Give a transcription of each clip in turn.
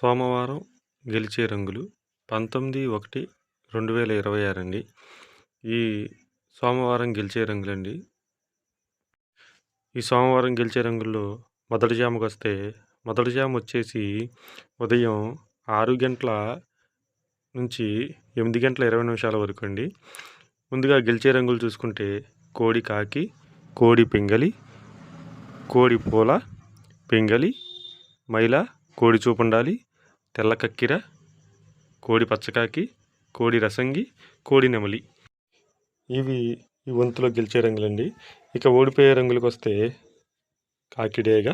సోమవారం గెలిచే రంగులు పంతొమ్మిది ఒకటి రెండు వేల ఇరవై ఆరు అండి. ఈ సోమవారం గెలిచే రంగులండి. ఈ సోమవారం గెలిచే రంగుల్లో మొదటి జాముకు వస్తే మొదటి జాము వచ్చేసి ఉదయం ఆరు గంటల నుంచి ఎనిమిది గంటల ఇరవై నిమిషాల వరకు అండి. ముందుగా గెలిచే రంగులు చూసుకుంటే కోడి కాకి కోడి పింగలి కోడి పూల పింగలి మైల కోడి చూపుండాలి తెల్ల కక్కిర కోడి పచ్చకాకి కోడి రసంగి కోడి నెమలి. ఇవి ఈ వంతులో గెలిచే రంగులండి. ఇక ఓడిపోయే రంగులకు వస్తే కాకి డేగ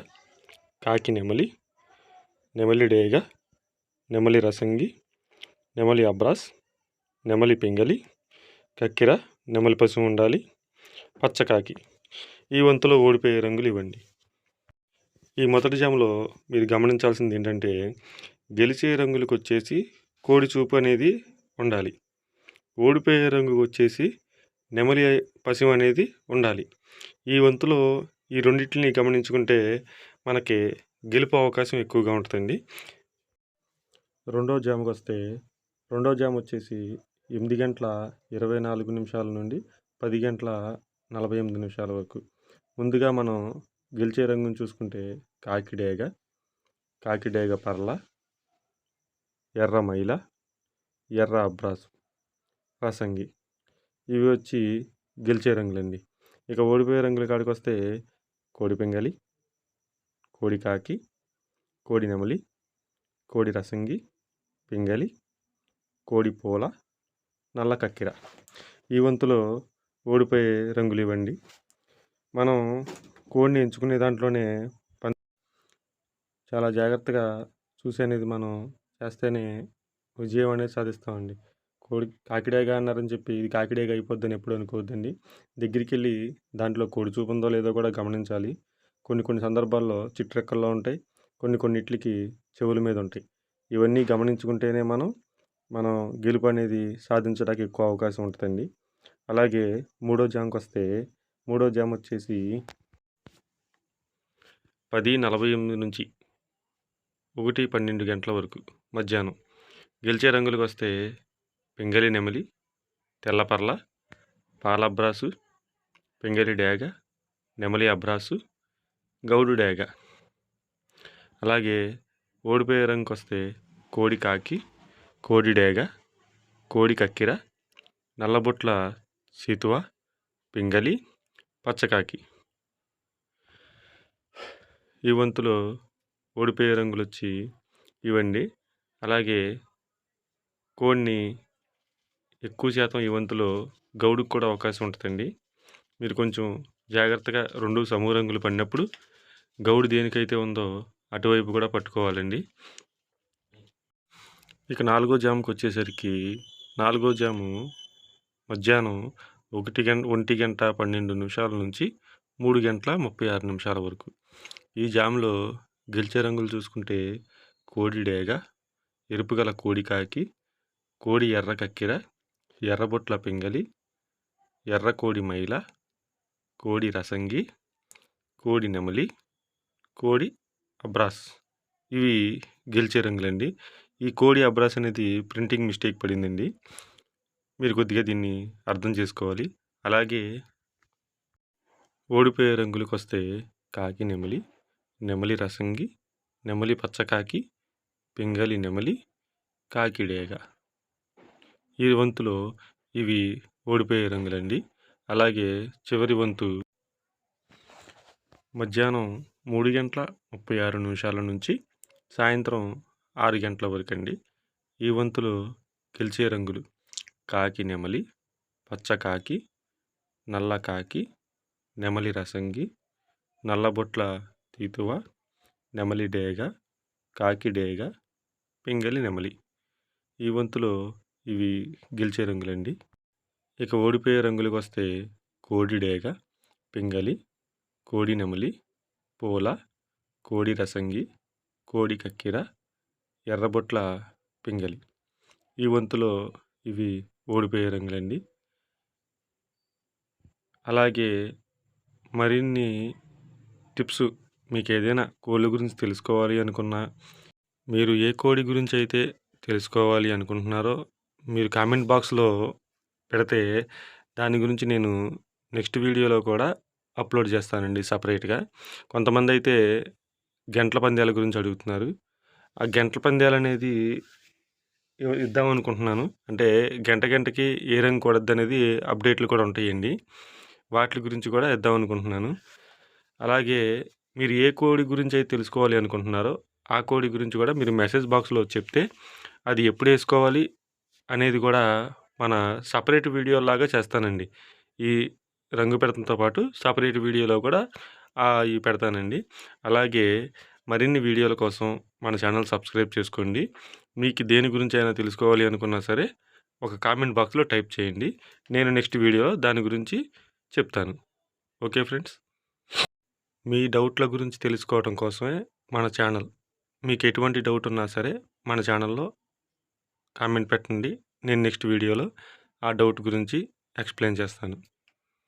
కాకి నెమలి నెమలి డేగ నెమలి రసంగి నెమలి అబ్రాస్ నెమలి పింగలి కక్కిర నెమలి పశువు ఉండాలి పచ్చకాకి. ఈ వంతులో ఓడిపోయే రంగులు ఇవ్వండి. ఈ మొదటి జాములో మీరు గమనించాల్సింది ఏంటంటే గెలిచే రంగులకు వచ్చేసి కోడి చూపు అనేది ఉండాలి. ఓడిపోయే రంగుకు వచ్చేసి నెమలి పశువు అనేది ఉండాలి. ఈ వంతులో ఈ రెండింటిని గమనించుకుంటే మనకి గెలుపు అవకాశం ఎక్కువగా ఉంటుందండి. రెండో జాముకు వస్తే రెండో జామ్ వచ్చేసి ఎనిమిది గంటల ఇరవై నాలుగు నిమిషాల నుండి పది గంటల నలభై ఎనిమిది నిమిషాల వరకు. ముందుగా మనం గెలిచే రంగును చూసుకుంటే కాకిడేగ కాకిడేగ పర్ల ఎర్ర మైల ఎర్ర అబ్రాసు రసంగి ఇవి వచ్చి గెలిచే రంగులండి. ఇక ఓడిపోయే రంగుల కాడికి వస్తే కోడి పెంగలి కోడి కాకి కోడి నెమలి కోడి రసంగి పింగలి కోడి పూల నల్ల కక్కిర. ఈ వంతులో ఓడిపోయే రంగులు ఇవ్వండి. మనం కోడిని ఎంచుకునే దాంట్లోనే పని చాలా జాగ్రత్తగా చూసి అనేది మనం చేస్తేనే విజయం అనేది సాధిస్తామండి. కోడి కాకిడేగా అన్నారని చెప్పి ఇది కాకిడేగా అయిపోద్దని ఎప్పుడు అనుకోవద్దండి. దగ్గరికి వెళ్ళి దాంట్లో కోడి చూపు ఉందో లేదో కూడా గమనించాలి. కొన్ని కొన్ని సందర్భాల్లో చిట్రెక్కల్లో ఉంటాయి. కొన్ని కొన్నిట్లకి చెవుల మీద ఉంటాయి. ఇవన్నీ గమనించుకుంటేనే మనం మనం గెలుపు అనేది సాధించడానికి ఎక్కువ అవకాశం ఉంటుందండి. అలాగే మూడో జామ్కి వస్తే మూడో జామ్ వచ్చేసి పది నలభై ఎనిమిది నుంచి ఒకటి పన్నెండు గంటల వరకు మధ్యాహ్నం. గెలిచే రంగులకు వస్తే పింగలి నెమలి తెల్లపర్ల పాలబ్రాసు పింగలి డేగ నెమలి అబ్రాసు గౌడు డేగ. అలాగే ఓడిపోయే రంగుకి వస్తే కోడి కాకి కోడి డేగ కోడి కక్కిర నల్లబొట్ల సీతువ పింగలి పచ్చకాకి ఈ వంతులో ఓడిపోయే రంగులు వచ్చి ఇవ్వండి. అలాగే కోడిని ఎక్కువ శాతం ఈ వంతులో గౌడుకు కూడా అవకాశం ఉంటుందండి. మీరు కొంచెం జాగ్రత్తగా రెండు సమూహ రంగులు పడినప్పుడు గౌడు దేనికైతే ఉందో అటువైపు కూడా పట్టుకోవాలండి. ఇక నాలుగో జాముకి వచ్చేసరికి నాలుగో జాము మధ్యాహ్నం ఒకటి గంట ఒంటి గంట పన్నెండు నిమిషాల నుంచి మూడు గంటల ముప్పై ఆరు నిమిషాల వరకు. ఈ జామ్లో గెలిచే రంగులు చూసుకుంటే కోడి డేగ ఎరుపు గల కోడి కాకి కోడి ఎర్ర కక్కిర ఎర్రబొట్ల పింగలి ఎర్ర కోడి మైల కోడి రసంగి కోడి నెమలి కోడి అబ్రాస్. ఇవి గెలిచే రంగులండి. ఈ కోడి అబ్రాస్ అనేది ప్రింటింగ్ మిస్టేక్ పడిందండి. మీరు కొద్దిగా దీన్ని అర్థం చేసుకోవాలి. అలాగే ఓడిపోయే రంగులకు వస్తే కాకి నెమలి నెమలి రసంగి నెమలి పచ్చకాకి పింగలి నెమలి కాకిడేగ. ఈ వంతులో ఇవి ఓడిపోయే రంగులండి. అలాగే చివరి వంతు మధ్యాహ్నం మూడు గంటల ముప్పై ఆరు నిమిషాల నుంచి సాయంత్రం ఆరు గంటల వరకు అండి ఈ వంతులో గెలిచే రంగులు కాకి నెమలి పచ్చకాకి నల్ల కాకి నెమలి రసంగి నల్లబొట్ల తీతువ నెమలి డేగ కాకి డేగ పింగలి నెమలి. ఈ వంతులో ఇవి గెలిచే రంగులండి. ఇక ఓడిపోయే రంగులకు వస్తే కోడి డేగ పింగలి కోడి నెమలి పూల కోడి రసంగి కోడి కక్కిర ఎర్రబొట్ల పింగలి. ఈ వంతులో ఇవి ఓడిపోయే రంగులండి. అలాగే మరిన్ని టిప్స్ మీకు ఏదైనా కోళ్ళ గురించి తెలుసుకోవాలి అనుకున్నా మీరు ఏ కోడి గురించి అయితే తెలుసుకోవాలి అనుకుంటున్నారో మీరు కామెంట్ బాక్స్లో పెడితే దాని గురించి నేను నెక్స్ట్ వీడియోలో కూడా అప్లోడ్ చేస్తానండి సపరేట్గా. కొంతమంది అయితే గంటల పందాల గురించి అడుగుతున్నారు. ఆ గంటల పందాలు అనేది ఇద్దాం అనుకుంటున్నాను. అంటే గంట గంటకి ఏ రంగు కూడద్దు అనేది అప్డేట్లు కూడా ఉంటాయండి. వాటి గురించి కూడా ఇద్దాం అనుకుంటున్నాను. అలాగే మీరు ఏ కోడి గురించి అయితే తెలుసుకోవాలి అనుకుంటున్నారో ఆ కోడి గురించి కూడా మీరు మెసేజ్ బాక్స్లో చెప్తే అది ఎప్పుడు వేసుకోవాలి అనేది కూడా మన సపరేట్ వీడియోలాగా చేస్తానండి. ఈ రంగు పెడతంతో పాటు సపరేట్ వీడియోలో కూడా ఆ, ఇవి పెడతానండి. అలాగే మరిన్ని వీడియోల కోసం మన ఛానల్ సబ్స్క్రైబ్ చేసుకోండి. మీకు దేని గురించి అయినా తెలుసుకోవాలి అనుకున్నా సరే ఒక కామెంట్ బాక్స్లో టైప్ చేయండి. నేను నెక్స్ట్ వీడియోలో దాని గురించి చెప్తాను. Okay friends? మీ డౌట్ల గురించి తెలుసుకోవడం కోసమే మన ఛానల్. మీకు ఎటువంటి డౌట్ ఉన్నా సరే మన ఛానల్లో కామెంట్ పెట్టండి. నేను నెక్స్ట్ వీడియోలో ఆ డౌట్ గురించి ఎక్స్ప్లెయిన్ చేస్తాను.